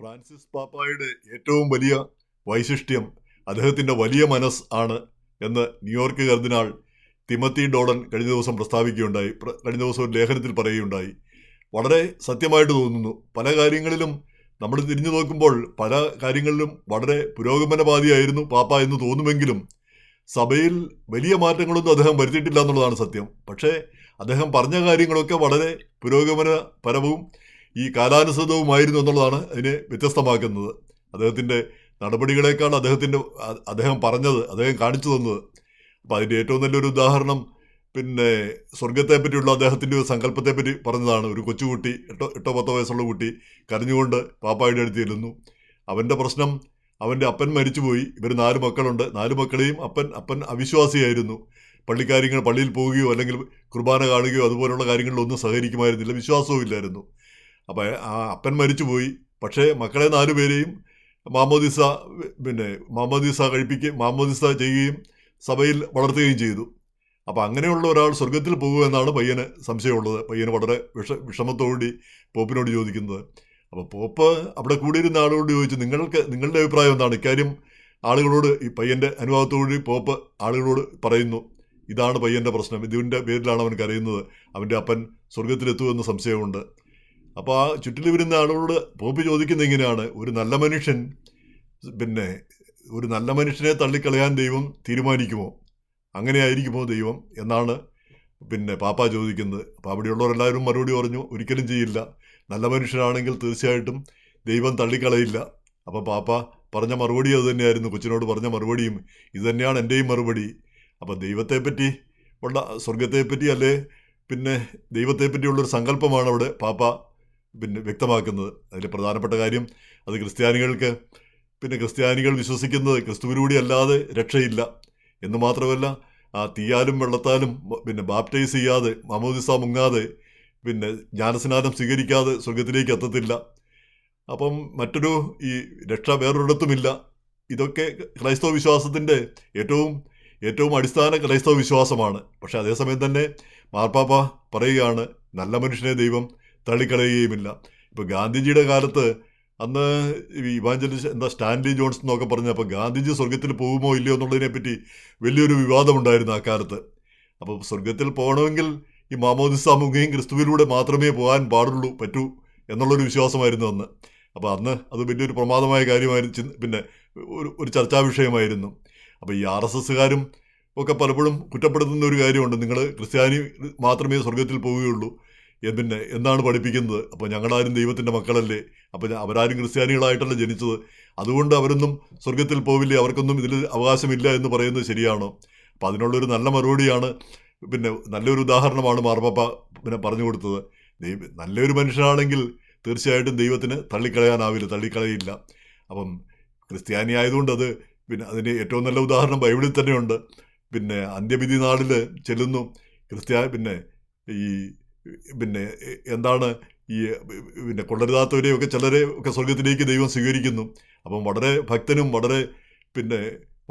Francis പാപ്പായുടെ ഏറ്റവും വലിയ വൈശിഷ്ട്യം അദ്ദേഹത്തിന്റെ വലിയ മനസ്സ് ആണ് എന്ന് ന്യൂയോർക്ക് കർദിനാൾ തിമത്തി ഡോളൻ കഴിഞ്ഞ ദിവസം പ്രസ്താവിക്കുകയുണ്ടായി. കഴിഞ്ഞ ദിവസം ഒരു ലേഖനത്തിൽ പറയുകയുണ്ടായി. വളരെ സത്യമായിട്ട് തോന്നുന്നു. പല കാര്യങ്ങളിലും നമ്മൾ തിരിഞ്ഞു നോക്കുമ്പോൾ പല കാര്യങ്ങളിലും വളരെ പുരോഗമനവാദിയായിരുന്നു പാപ്പ എന്ന് തോന്നുമെങ്കിലും സഭയിൽ വലിയ മാറ്റങ്ങളൊന്നും അദ്ദേഹം വരുത്തിയിട്ടില്ല എന്നുള്ളതാണ് സത്യം. പക്ഷേ അദ്ദേഹം പറഞ്ഞ കാര്യങ്ങളൊക്കെ വളരെ പുരോഗമനപരവും ഈ കാലാനുസൃതവുമായിരുന്നു എന്നുള്ളതാണ് അതിനെ വ്യത്യസ്തമാക്കുന്നത്. അദ്ദേഹത്തിന്റെ നടപടികളേക്കാൾ അദ്ദേഹത്തിന്റെ അദ്ദേഹം പറഞ്ഞത് അദ്ദേഹം കാണിച്ചു തന്നത്. അപ്പോൾ അതിന്റെ ഏറ്റവും നല്ലൊരു ഉദാഹരണം പിന്നെ സ്വർഗത്തെ പറ്റിയുള്ള അദ്ദേഹത്തിന്റെ ഒരു സങ്കല്പത്തെ പറ്റി പറഞ്ഞതാണ്. ഒരു കൊച്ചുകുട്ടി എട്ടോ എട്ടോ പത്തോ വയസ്സുള്ള കുട്ടി കരഞ്ഞുകൊണ്ട് പാപ്പായുടെ അടുത്ത് ചെല്ലുന്നു. അവന്റെ പ്രശ്നം അവന്റെ അപ്പൻ മരിച്ചുപോയി. ഇവർ നാല് മക്കളുണ്ട്. നാല് മക്കളെയും അപ്പൻ അപ്പൻ അവിശ്വാസിയായിരുന്നു. പള്ളിക്കാര്യങ്ങൾ പള്ളിയിൽ പോവുകയോ അല്ലെങ്കിൽ കുർബാന കാണുകയോ അതുപോലുള്ള കാര്യങ്ങളിലൊന്നും സഹകരിക്കുമായിരുന്നില്ല. വിശ്വാസവും ഇല്ലായിരുന്നു അപ്പോൾ ആ അപ്പൻ മരിച്ചുപോയി. പക്ഷേ മക്കളെ നാലുപേരെയും മാമോദിസ പിന്നെ മാമോദിസ കഴിപ്പിക്കുകയും മാമോദിസ ചെയ്യുകയും സഭയിൽ വളർത്തുകയും ചെയ്തു. അപ്പോൾ അങ്ങനെയുള്ള ഒരാൾ സ്വർഗത്തിൽ പോകുമെന്നാണ് പയ്യന് സംശയമുള്ളത്. പയ്യന് വളരെ വിഷ വിഷമത്തോടുകൂടി പോപ്പിനോട് ചോദിക്കുന്നത്. അപ്പോൾ പോപ്പ് അവിടെ കൂടിയിരുന്ന ആളോട് ചോദിച്ചു നിങ്ങൾക്ക് നിങ്ങളുടെ അഭിപ്രായം എന്താണ്? ഇക്കാര്യം ആളുകളോട് ഈ പയ്യന്റെ അനുഭവത്തോടി പോപ്പ് ആളുകളോട് പറയുന്നു. ഇതാണ് പയ്യന്റെ പ്രശ്നം. ഇതിന്റെ പേരിലാണ് അവൻ കരയുന്നത്. അവന്റെ അപ്പൻ സ്വർഗത്തിലെത്തുമെന്ന് സംശയമുണ്ട്. അപ്പോൾ ആ ചുറ്റിൽ വരുന്ന ആളുകളോട് പോപ്പി ചോദിക്കുന്നത് ഇങ്ങനെയാണ്. ഒരു നല്ല മനുഷ്യൻ പിന്നെ ഒരു നല്ല മനുഷ്യനെ തള്ളിക്കളയാൻ ദൈവം തീരുമാനിക്കുമോ? അങ്ങനെ ആയിരിക്കുമോ ദൈവം എന്നാണ് പിന്നെ പാപ്പ ചോദിക്കുന്നത്. അപ്പോൾ അവിടെയുള്ളവരെല്ലാവരും മറുപടി പറഞ്ഞു ഒരിക്കലും ചെയ്യില്ല. നല്ല മനുഷ്യനാണെങ്കിൽ തീർച്ചയായിട്ടും ദൈവം തള്ളിക്കളയില്ല. അപ്പോൾ പാപ്പ പറഞ്ഞ മറുപടി അത് തന്നെയായിരുന്നു. കൊച്ചിനോട് പറഞ്ഞ മറുപടിയും ഇത് തന്നെയാണ് എന്റെയും മറുപടി. അപ്പോൾ ദൈവത്തെപ്പറ്റി ഉള്ള സ്വർഗത്തെപ്പറ്റി അല്ലേ പിന്നെ ദൈവത്തെപ്പറ്റിയുള്ളൊരു സങ്കല്പമാണ് അവിടെ പാപ്പ പിന്നെ വ്യക്തമാക്കുന്നത്. അതിൽ പ്രധാനപ്പെട്ട കാര്യം അത് ക്രിസ്ത്യാനികൾക്ക് പിന്നെ ക്രിസ്ത്യാനികൾ വിശ്വസിക്കുന്നത് ക്രിസ്തുവിലൂടെ അല്ലാതെ രക്ഷയില്ല. എന്ന് മാത്രമല്ല ആ തീയാലും വെള്ളത്താലും പിന്നെ ബാപ്റ്റൈസ് ചെയ്യാതെ മമോദിസ മുങ്ങാതെ പിന്നെ ജ്ഞാനസ്നാനം സ്വീകരിക്കാതെ സ്വർഗത്തിലേക്ക് എത്തത്തില്ല. അപ്പം മറ്റൊരു ഈ രക്ഷ വേറൊരിടത്തുമില്ല. ഇതൊക്കെ ക്രൈസ്തവ വിശ്വാസത്തിന്റെ ഏറ്റവും ഏറ്റവും അടിസ്ഥാന ക്രൈസ്തവ വിശ്വാസമാണ്. പക്ഷേ അതേസമയം തന്നെ മാർപ്പാപ്പ പറയുകയാണ് നല്ല മനുഷ്യനെ ദൈവം തള്ളിക്കളയുകയുമില്ല. ഇപ്പോൾ ഗാന്ധിജിയുടെ കാലത്ത് അന്ന് ഈ ഇവാഞ്ചലിസ്റ്റ് എന്താ സ്റ്റാൻലി ജോൺസ് എന്നൊക്കെ പറഞ്ഞ പറഞ്ഞപ്പോൾ ഗാന്ധിജി സ്വർഗത്തിൽ പോകുമോ ഇല്ലയോ എന്നുള്ളതിനെ പറ്റി വലിയൊരു വിവാദമുണ്ടായിരുന്നു ആ കാലത്ത്. അപ്പോൾ സ്വർഗത്തിൽ പോകണമെങ്കിൽ ഈ മാമോദിസ മുങ്ങയും ക്രിസ്തുവിലൂടെ മാത്രമേ പോകാൻ പാടുള്ളൂ പറ്റൂ എന്നുള്ളൊരു വിശ്വാസമായിരുന്നു അന്ന്. അപ്പോൾ അന്ന് അത് വലിയൊരു പ്രമാദമായ കാര്യമായിരുന്നു പിന്നെ ഒരു ഒരു ചർച്ചാ വിഷയമായിരുന്നു. അപ്പോൾ ഈ ആർ എസ് എസ്സുകാരും ഒക്കെ പലപ്പോഴും കുറ്റപ്പെടുത്തുന്ന ഒരു കാര്യമുണ്ട്. നിങ്ങൾ ക്രിസ്ത്യാനി മാത്രമേ സ്വർഗത്തിൽ പോവുകയുള്ളൂ. പിന്നെ എന്താണ് പഠിപ്പിക്കുന്നത്? അപ്പോൾ ഞങ്ങളാരും ദൈവത്തിന്റെ മക്കളല്ലേ? അപ്പോൾ അവരാരും ക്രിസ്ത്യാനികളായിട്ടല്ല ജനിച്ചത്. അതുകൊണ്ട് അവരൊന്നും സ്വർഗത്തിൽ പോവില്ലേ? അവർക്കൊന്നും ഇതിൽ അവകാശമില്ല എന്ന് പറയുന്നത് ശരിയാണോ? അപ്പോൾ അതിനുള്ളൊരു നല്ല മറുപടിയാണ് പിന്നെ നല്ലൊരു ഉദാഹരണമാണ് മാർപ്പാപ്പ പിന്നെ പറഞ്ഞു കൊടുത്തത്. ദൈവ നല്ലൊരു മനുഷ്യനാണെങ്കിൽ തീർച്ചയായിട്ടും ദൈവത്തിന് തള്ളിക്കളയാനാവില്ല തള്ളിക്കളയില്ല. അപ്പം ക്രിസ്ത്യാനി ആയതുകൊണ്ട് അത് പിന്നെ അതിന് ഏറ്റവും നല്ല ഉദാഹരണം ബൈബിളിൽ തന്നെയുണ്ട്. പിന്നെ അന്ത്യവിധി നാളിൽ ചെല്ലുന്നു ക്രിസ്ത്യാ പിന്നെ ഈ പിന്നെ എന്താണ് ഈ പിന്നെ കൊള്ളരുതാത്തവരെയൊക്കെ ചിലരെ ഒക്കെ സ്വർഗത്തിലേക്ക് ദൈവം സ്വീകരിക്കുന്നു. അപ്പം വളരെ ഭക്തനും വളരെ പിന്നെ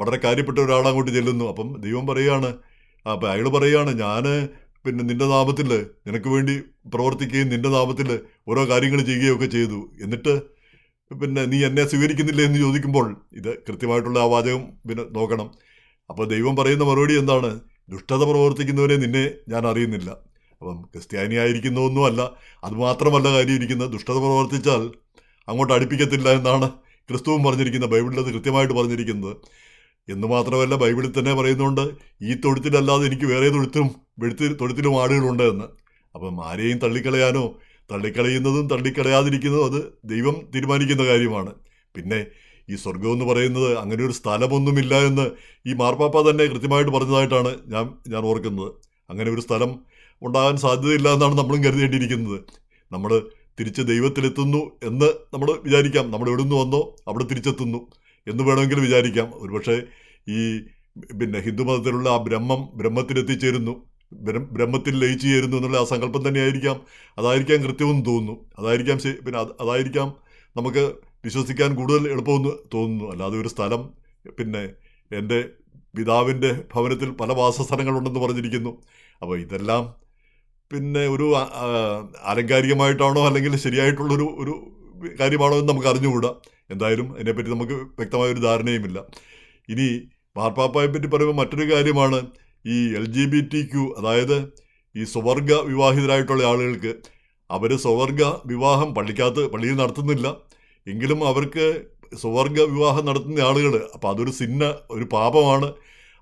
വളരെ കാര്യപ്പെട്ട ഒരാളങ്ങോട്ട് ചെല്ലുന്നു. അപ്പം ദൈവം പറയുകയാണ് അപ്പം അയാൾ പറയുകയാണ് ഞാൻ പിന്നെ നിന്റെ നാമത്തിൽ നിനക്ക് വേണ്ടി പ്രവർത്തിക്കുകയും നിന്റെ നാമത്തിൽ ഓരോ കാര്യങ്ങൾ ചെയ്യുകയൊക്കെ ചെയ്തു. എന്നിട്ട് പിന്നെ നീ എന്നെ സ്വീകരിക്കുന്നില്ല എന്ന് ചോദിക്കുമ്പോൾ ഇത് കൃത്യമായിട്ടുള്ള ആ വാചകം പിന്നെ നോക്കണം. അപ്പോൾ ദൈവം പറയുന്ന മറുപടി എന്താണ്? ദുഷ്ടത പ്രവർത്തിക്കുന്നവരെ നിന്നെ ഞാൻ അറിയുന്നില്ല. അപ്പം ക്രിസ്ത്യാനി ആയിരിക്കുന്നതൊന്നുമല്ല അതുമാത്രമല്ല കാര്യം ഇരിക്കുന്ന ദുഷ്ടത പ്രവർത്തിച്ചാൽ അങ്ങോട്ട് അടുപ്പിക്കത്തില്ല എന്നാണ് ക്രിസ്തുവും പറഞ്ഞിരിക്കുന്നത്. ബൈബിളിൽ അത് കൃത്യമായിട്ട് പറഞ്ഞിരിക്കുന്നത്. എന്ന് മാത്രമല്ല ബൈബിളിൽ തന്നെ പറയുന്നുണ്ട് ഈ തൊഴുത്തിലല്ലാതെ എനിക്ക് വേറെ തൊഴുത്തിലും വെഴുത്തിൽ തൊഴുത്തിലും ആടുകളുണ്ട് എന്ന്. അപ്പം ആരെയും തള്ളിക്കളയാനോ തള്ളിക്കളയുന്നതും തള്ളിക്കളയാതിരിക്കുന്നതും അത് ദൈവം തീരുമാനിക്കുന്ന കാര്യമാണ്. പിന്നെ ഈ സ്വർഗം എന്ന് പറയുന്നത് അങ്ങനെ ഒരു സ്ഥലമൊന്നുമില്ല എന്ന് ഈ മാർപ്പാപ്പ തന്നെ കൃത്യമായിട്ട് പറഞ്ഞതായിട്ടാണ് ഞാൻ ഞാൻ ഓർക്കുന്നത്. അങ്ങനെ ഒരു സ്ഥലം ഉണ്ടാകാൻ സാധ്യതയില്ല എന്നാണ് നമ്മളും കരുതേണ്ടിയിരിക്കുന്നത്. നമ്മൾ തിരിച്ച് ദൈവത്തിലെത്തുന്നു എന്ന് നമ്മൾ വിചാരിക്കാം. നമ്മൾ എവിടുന്ന് വന്നോ അവിടെ തിരിച്ചെത്തുന്നു എന്ന് വേണമെങ്കിൽ വിചാരിക്കാം. ഒരുപക്ഷെ ഈ പിന്നെ ഹിന്ദു മതത്തിലുള്ള ആ ബ്രഹ്മം ബ്രഹ്മത്തിലെത്തിച്ചേരുന്നു. ബ്രഹ്മ- ബ്രഹ്മത്തിൽ ലയിച്ചു ചേരുന്നു എന്നുള്ള ആ സങ്കല്പം തന്നെയായിരിക്കാം. അതായിരിക്കാം കൃത്യമെന്ന് തോന്നുന്നു. അതായിരിക്കാം പിന്നെ അത് അതായിരിക്കാം നമുക്ക് വിശ്വസിക്കാൻ കൂടുതൽ എളുപ്പമെന്ന് തോന്നുന്നു. അല്ലാതെ ഒരു സ്ഥലം പിന്നെ എന്റെ പിതാവിന്റെ ഭവനത്തിൽ പല വാസസ്ഥലങ്ങളുണ്ടെന്ന് പറഞ്ഞിരിക്കുന്നു. അപ്പോൾ ഇതെല്ലാം പിന്നെ ഒരു ആലങ്കാരികമായിട്ടാണോ അല്ലെങ്കിൽ ശരിയായിട്ടുള്ളൊരു ഒരു കാര്യമാണോ എന്ന് നമുക്ക് അറിഞ്ഞുകൂടാ. എന്തായാലും അതിനെപ്പറ്റി നമുക്ക് വ്യക്തമായ ഒരു ധാരണയുമില്ല. ഇനി മാർപ്പാപ്പായെ പറ്റി പറയുമ്പോൾ മറ്റൊരു കാര്യമാണ് ഈ L G B T Q അതായത് ഈ സ്വവർഗ വിവാഹിതരായിട്ടുള്ള ആളുകൾക്ക്. അവർ സ്വവർഗ വിവാഹം പള്ളിക്കകത്ത് പള്ളിയിൽ നടത്തുന്നില്ല. എങ്കിലും അവർക്ക് സ്വവർഗ വിവാഹം നടത്തുന്ന ആളുകൾ അപ്പോൾ അതൊരു സിന്ന ഒരു പാപമാണ്.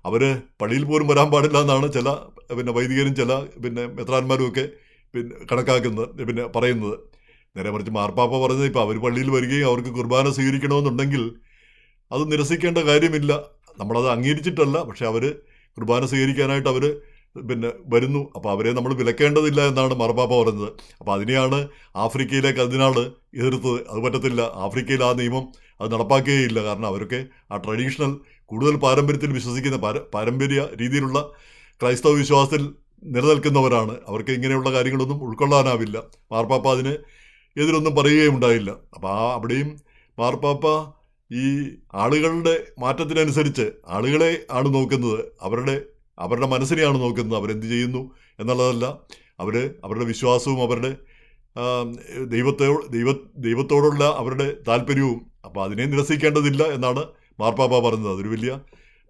അവർ പള്ളിയിൽ പോലും വരാൻ പാടില്ല എന്നാണ് ചില പിന്നെ വൈദികരും ചില പിന്നെ മെത്രാന്മാരും ഒക്കെ പിന്നെ കണക്കാക്കുന്നത് പിന്നെ പറയുന്നത്. നേരെ മറിച്ച് മാർപ്പാപ്പ പറഞ്ഞത് ഇപ്പോൾ അവർ പള്ളിയിൽ വരികയും അവർക്ക് കുർബാന സ്വീകരിക്കണമെന്നുണ്ടെങ്കിൽ അത് നിരസിക്കേണ്ട കാര്യമില്ല. നമ്മളത് അംഗീകരിച്ചിട്ടല്ല പക്ഷെ അവർ കുർബാന സ്വീകരിക്കാനായിട്ട് അവർ പിന്നെ വരുന്നു. അപ്പോൾ അവരെ നമ്മൾ വിലക്കേണ്ടതില്ല എന്നാണ് മാർപ്പാപ്പ പറഞ്ഞത്. അപ്പോൾ അതിനെയാണ് ആഫ്രിക്കയിലെ കതിനാൾ എതിർത്തത്. അത് പറ്റത്തില്ല. ആഫ്രിക്കയിൽ ആ നിയമം അത് നടപ്പാക്കുകയില്ല. കാരണം അവരൊക്കെ ആ ട്രഡീഷണൽ കൂടുതൽ പാരമ്പര്യത്തിൽ വിശ്വസിക്കുന്ന പാര പാരമ്പര്യ രീതിയിലുള്ള ക്രൈസ്തവ വിശ്വാസത്തിൽ നിലനിൽക്കുന്നവരാണ്. അവർക്ക് ഇങ്ങനെയുള്ള കാര്യങ്ങളൊന്നും ഉൾക്കൊള്ളാനാവില്ല. മാർപ്പാപ്പ അതിന് എതിരൊന്നും പറയുകയും ഉണ്ടായില്ല അപ്പോൾ ആ അവിടെയും മാർപ്പാപ്പ ഈ ആളുകളുടെ മാറ്റത്തിനനുസരിച്ച് ആളുകളെ ആണ് നോക്കുന്നത്. അവരുടെ അവരുടെ മനസ്സിനെയാണ് നോക്കുന്നത്. അവരെന്ത് ചെയ്യുന്നു എന്നുള്ളതല്ല. അവർ അവരുടെ വിശ്വാസവും അവരുടെ ദൈവത്തോ ദൈവ ദൈവത്തോടുള്ള അവരുടെ താല്പര്യവും അപ്പോൾ അതിനെ നിരസിക്കേണ്ടതില്ല എന്നാണ് മാർപ്പാപ്പ പറഞ്ഞത് അതൊരു വലിയ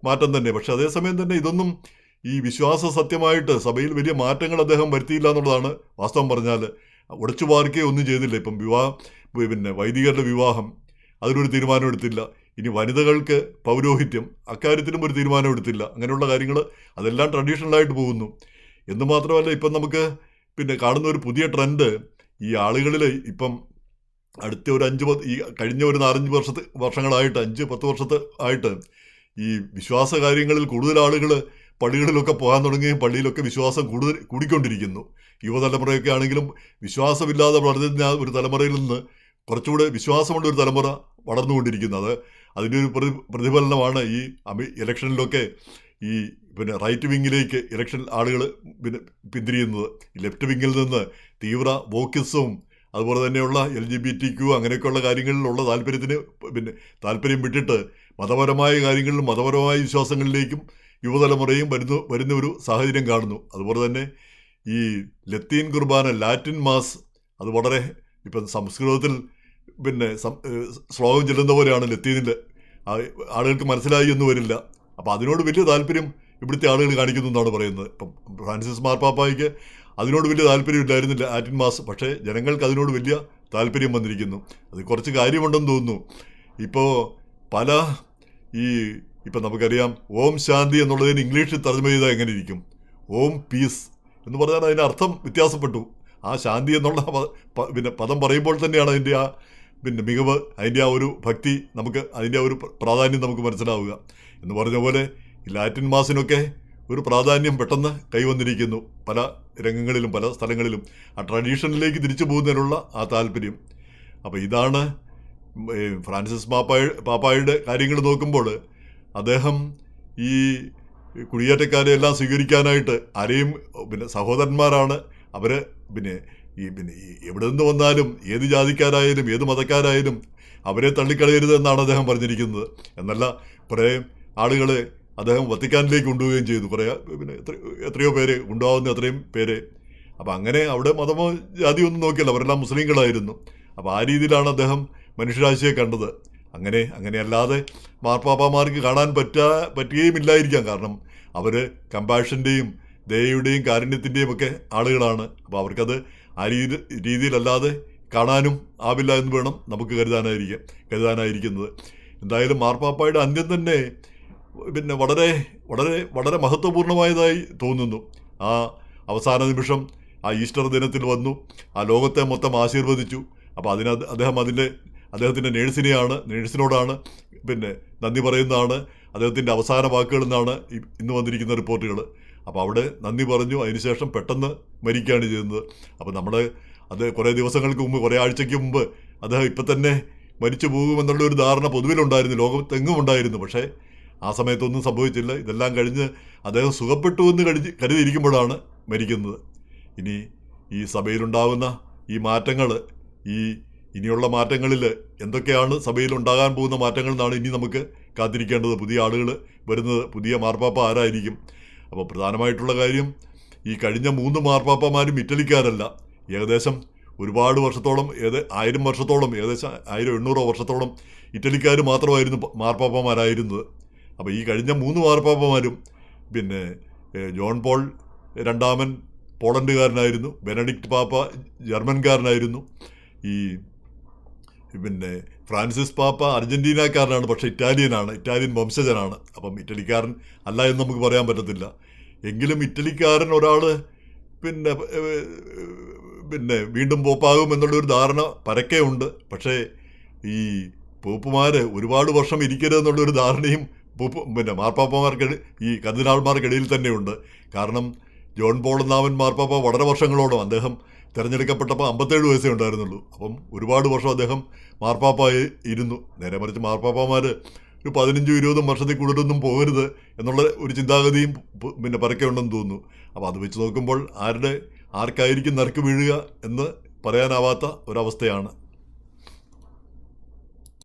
മാറ്റം തന്നെ. പക്ഷെ അതേസമയം തന്നെ ഇതൊന്നും ഈ വിശ്വാസ സത്യമായിട്ട് സഭയിൽ വലിയ മാറ്റങ്ങൾ അദ്ദേഹം വരുത്തിയില്ല എന്നുള്ളതാണ് വാസ്തവം പറഞ്ഞാൽ. ഉടച്ചു പാർക്കുകയോ ഒന്നും ചെയ്തില്ല. ഇപ്പം വിവാഹം പിന്നെ വൈദികരുടെ വിവാഹം അതിനൊരു തീരുമാനം എടുത്തില്ല. ഇനി വനിതകൾക്ക് പൗരോഹിത്യം അക്കാര്യത്തിലും ഒരു തീരുമാനം എടുത്തില്ല. അങ്ങനെയുള്ള കാര്യങ്ങൾ അതെല്ലാം ട്രഡീഷണലായിട്ട് പോകുന്നു. എന്ന് മാത്രമല്ല ഇപ്പം നമുക്ക് പിന്നെ കാണുന്ന ഒരു പുതിയ ട്രെൻഡ് ഈ ആളുകളിൽ ഇപ്പം അടുത്ത ഒരു അഞ്ച് പത്ത് ഈ കഴിഞ്ഞ ഒരു നാലഞ്ച് വർഷത്തെ വർഷങ്ങളായിട്ട് അഞ്ച് പത്ത് വർഷത്തെ ആയിട്ട് ഈ വിശ്വാസ കാര്യങ്ങളിൽ കൂടുതൽ ആളുകൾ പള്ളികളിലൊക്കെ പോകാൻ തുടങ്ങുകയും പള്ളിയിലൊക്കെ വിശ്വാസം കൂടുതൽ കൂടിക്കൊണ്ടിരിക്കുന്നു. യുവതലമുറയൊക്കെ ആണെങ്കിലും വിശ്വാസമില്ലാതെ വളർന്നിരുന്ന ഒരു തലമുറയിൽ നിന്ന് കുറച്ചുകൂടെ വിശ്വാസമുള്ള ഒരു തലമുറ വളർന്നുകൊണ്ടിരിക്കുന്നത് അതിന്റെ ഒരു പ്രതി പ്രതിഫലനമാണ് ഈ അമി ഇലക്ഷനിലൊക്കെ ഈ പിന്നെ റൈറ്റ് വിങ്ങിലേക്ക് ഇലക്ഷൻ ആളുകൾ പിന്നെ പിന്തിരിയുന്നത്. ലെഫ്റ്റ് വിങ്ങിൽ നിന്ന് തീവ്ര വോക്കിസവും അതുപോലെ തന്നെയുള്ള L G B T Q അങ്ങനെയൊക്കെയുള്ള കാര്യങ്ങളിലുള്ള താല്പര്യത്തിന് പിന്നെ താല്പര്യം വിട്ടിട്ട് മതപരമായ കാര്യങ്ങളിലും മതപരമായ വിശ്വാസങ്ങളിലേക്കും യുവതലമുറയും വരുന്ന വരുന്ന ഒരു സാഹചര്യം കാണുന്നു. അതുപോലെ തന്നെ ഈ ലത്തീൻ കുർബാന ലാറ്റിൻ മാസ് അത് വളരെ ഇപ്പം സംസ്കൃതത്തിൽ പിന്നെ ശ്ലോകം ചെല്ലുന്ന പോലെയാണ് ലത്തീനിൽ. ആളുകൾക്ക് മനസ്സിലായി എന്ന് വരില്ല. അപ്പോൾ അതിനോട് വലിയ താല്പര്യം ഇവിടുത്തെ ആളുകൾ കാണിക്കുന്നു എന്നാണ് പറയുന്നത്. ഇപ്പം ഫ്രാൻസിസ് മാർപ്പാപ്പായ്ക്ക് അതിനോട് വലിയ താല്പര്യമില്ലായിരുന്നില്ല ആറ്റിൻ മാസ്. പക്ഷേ ജനങ്ങൾക്ക് അതിനോട് വലിയ താല്പര്യം വന്നിരിക്കുന്നു. അത് കുറച്ച് കാര്യമുണ്ടെന്ന് തോന്നുന്നു. ഇപ്പോൾ പല ഈ ഇപ്പം നമുക്കറിയാം ഓം ശാന്തി എന്നുള്ളതിന് ഇംഗ്ലീഷിൽ തർജമ ചെയ്താൽ എങ്ങനെ ഇരിക്കും? ഓം പീസ് എന്ന് പറഞ്ഞാൽ അതിന്റെ അർത്ഥം വ്യത്യാസപ്പെട്ടു. ആ ശാന്തി എന്നുള്ള പിന്നെ പദം പറയുമ്പോൾ തന്നെയാണ് അതിന്റെ ആ പിന്നെ മികവ് അതിന്റെ ആ ഒരു ഭക്തി നമുക്ക് അതിന്റെ ആ ഒരു പ്രാധാന്യം നമുക്ക് മനസ്സിലാവുക. എന്ന് പറഞ്ഞ പോലെ ഈ ലാറ്റിൻ മാസിനൊക്കെ ഒരു പ്രാധാന്യം പെട്ടെന്ന് കൈവന്നിരിക്കുന്നു. പല രംഗങ്ങളിലും പല സ്ഥലങ്ങളിലും ആ ട്രഡീഷനിലേക്ക് തിരിച്ചു പോകുന്നതിനുള്ള ആ താല്പര്യം. അപ്പോൾ ഇതാണ് ഫ്രാൻസിസ് പാപ്പായ പാപ്പായുടെ കാര്യങ്ങൾ നോക്കുമ്പോൾ അദ്ദേഹം ഈ കുടിയേറ്റക്കാരെ എല്ലാം സ്വീകരിക്കാനായിട്ട് ആരെയും പിന്നെ സഹോദരന്മാരാണ് അവർ പിന്നെ ഈ പിന്നെ എവിടെ നിന്ന് വന്നാലും ഏത് ജാതിക്കാരായാലും ഏത് മതക്കാരായാലും അവരെ തള്ളിക്കളയരുത് എന്നാണ് അദ്ദേഹം പറഞ്ഞിരിക്കുന്നത്. എന്നല്ല കുറേ ആളുകളെ അദ്ദേഹം വത്തിക്കാനിലേക്ക് കൊണ്ടുപോവുകയും ചെയ്തു. കുറേ പിന്നെ എത്ര- എത്രയോ പേര് കൊണ്ടുപോകുന്ന അത്രയും പേര്. അപ്പം അങ്ങനെ അവിടെ മതമോ ജാതിയോ ഒന്നും നോക്കിയല്ല. അവരെല്ലാം മുസ്ലിങ്ങളായിരുന്നു. അപ്പോൾ ആ രീതിയിലാണ് അദ്ദേഹം മനുഷ്യരാശിയെ കണ്ടത്. അങ്ങനെ അങ്ങനെയല്ലാതെ മാർപ്പാപ്പാമാർക്ക് കാണാൻ പറ്റാ പറ്റുകയുമില്ലായിരിക്കാം. കാരണം അവർ കമ്പാഷന്റെയും ദയയുടെയും കാരുണ്യത്തിന്റെയും ഒക്കെ ആളുകളാണ്. അപ്പോൾ അവർക്കത് ആ രീതി രീതിയിലല്ലാതെ കാണാനും ആവില്ല എന്ന് വേണം നമുക്ക് കരുതാനായിരിക്കും കരുതാനായിരിക്കുന്നത്. എന്തായാലും മാർപ്പാപ്പായുടെ അന്ത്യം തന്നെ പിന്നെ വളരെ വളരെ വളരെ മഹത്വപൂർണമായതായി തോന്നുന്നു. ആ അവസാന നിമിഷം ആ ഈസ്റ്റർ ദിനത്തിൽ വന്നു ആ ലോകത്തെ മൊത്തം ആശീർവദിച്ചു. അപ്പോൾ അതിന് അദ്ദേഹം അതിന്റെ അദ്ദേഹത്തിന്റെ നേഴ്സിനെയാണ് നേഴ്സിനോടാണ് പിന്നെ നന്ദി പറയുന്നതാണ്. അദ്ദേഹത്തിന്റെ അവസാന വാക്കുകൾ എന്നാണ് ഇന്ന് വന്നിരിക്കുന്ന റിപ്പോർട്ടുകൾ. അപ്പോൾ അവിടെ നന്ദി പറഞ്ഞു അതിനുശേഷം പെട്ടെന്ന് മരിക്കുകയാണ് ചെയ്യുന്നത് അപ്പോൾ നമ്മൾ അത് കുറേ ദിവസങ്ങൾക്ക് മുമ്പ് കുറേ ആഴ്ചയ്ക്ക് മുമ്പ് അദ്ദേഹം ഇപ്പം തന്നെ മരിച്ചു പോകുമെന്നുള്ള ഒരു ധാരണ പൊതുവിലുണ്ടായിരുന്നു ലോകത്തെങ്ങും ഉണ്ടായിരുന്നു. പക്ഷേ ആ സമയത്തൊന്നും സംഭവിച്ചില്ല. ഇതെല്ലാം കഴിഞ്ഞ് അദ്ദേഹം സുഖപ്പെട്ടു എന്ന് കരുതി കരുതിയിരിക്കുമ്പോഴാണ് മരിക്കുന്നത്. ഇനി ഈ സഭയിലുണ്ടാകുന്ന ഈ മാറ്റങ്ങൾ ഈ ഇനിയുള്ള മാറ്റങ്ങളിൽ എന്തൊക്കെയാണ് സഭയിൽ ഉണ്ടാകാൻ പോകുന്ന മാറ്റങ്ങൾ എന്നാണ് ഇനി നമുക്ക് കാത്തിരിക്കേണ്ടത്. പുതിയ ആളുകൾ വരുന്നത് പുതിയ മാർപ്പാപ്പ ആരായിരിക്കും? അപ്പോൾ പ്രധാനമായിട്ടുള്ള കാര്യം ഈ കഴിഞ്ഞ മൂന്ന് മാർപ്പാപ്പമാരും ഇറ്റലിക്കാരല്ല. ഏകദേശം ഒരുപാട് വർഷത്തോളം ഏത് ആയിരം വർഷത്തോളം ഏകദേശം ആയിരം എണ്ണൂറോ വർഷത്തോളം ഇറ്റലിക്കാർ മാത്രമായിരുന്നു മാർപ്പാപ്പമാരായിരുന്നത്. അപ്പോൾ ഈ കഴിഞ്ഞ മൂന്ന് മാർപ്പാപ്പമാരും പിന്നെ ജോൺ പോൾ രണ്ടാമൻ പോളണ്ടുകാരനായിരുന്നു ബെനഡിക്റ്റ് പാപ്പ ജർമ്മൻകാരനായിരുന്നു ഈ പിന്നെ ഫ്രാൻസിസ് പാപ്പ അർജന്റീനക്കാരനാണ് പക്ഷേ ഇറ്റാലിയനാണ് ഇറ്റാലിയൻ വംശജനാണ് അപ്പം ഇറ്റലിക്കാരൻ അല്ല എന്ന് നമുക്ക് പറയാൻ പറ്റത്തില്ല. എങ്കിലും ഇറ്റലിക്കാരൻ ഒരാൾ പിന്നെ പിന്നെ വീണ്ടും പോപ്പാകും എന്നുള്ളൊരു ധാരണ പരക്കെ ഉണ്ട്. പക്ഷേ ഈ പോപ്പുമാർ ഒരുപാട് വർഷം ഇരിക്കരുതെന്നുള്ളൊരു ധാരണയും പിന്നെ മാർപ്പാപ്പമാർക്ക് ഈ കർദിനാൾമാർക്കിടയിൽ തന്നെയുണ്ട്. കാരണം ജോൺ പോൾ മാർപ്പാപ്പ വളരെ വർഷങ്ങളോളം അദ്ദേഹം തിരഞ്ഞെടുക്കപ്പെട്ടപ്പോൾ അമ്പത്തേഴ് വയസ്സേ ഉണ്ടായിരുന്നുള്ളൂ. അപ്പം ഒരുപാട് വർഷം അദ്ദേഹം മാർപ്പാപ്പായി ഇരുന്നു. നേരെ മറിച്ച് മാർപ്പാപ്പമാർ ഒരു പതിനഞ്ചും ഇരുപതും വർഷത്തിൽ കൂടുതലൊന്നും പോകരുത് എന്നുള്ള ഒരു ചിന്താഗതിയും പിന്നെ പരക്കെ ഉണ്ടെന്ന് തോന്നുന്നു. അപ്പോൾ അത് വെച്ച് നോക്കുമ്പോൾ ആരുടെ ആർക്കായിരിക്കും നറുക്ക് വീഴുക എന്ന് പറയാനാവാത്ത ഒരവസ്ഥയാണ്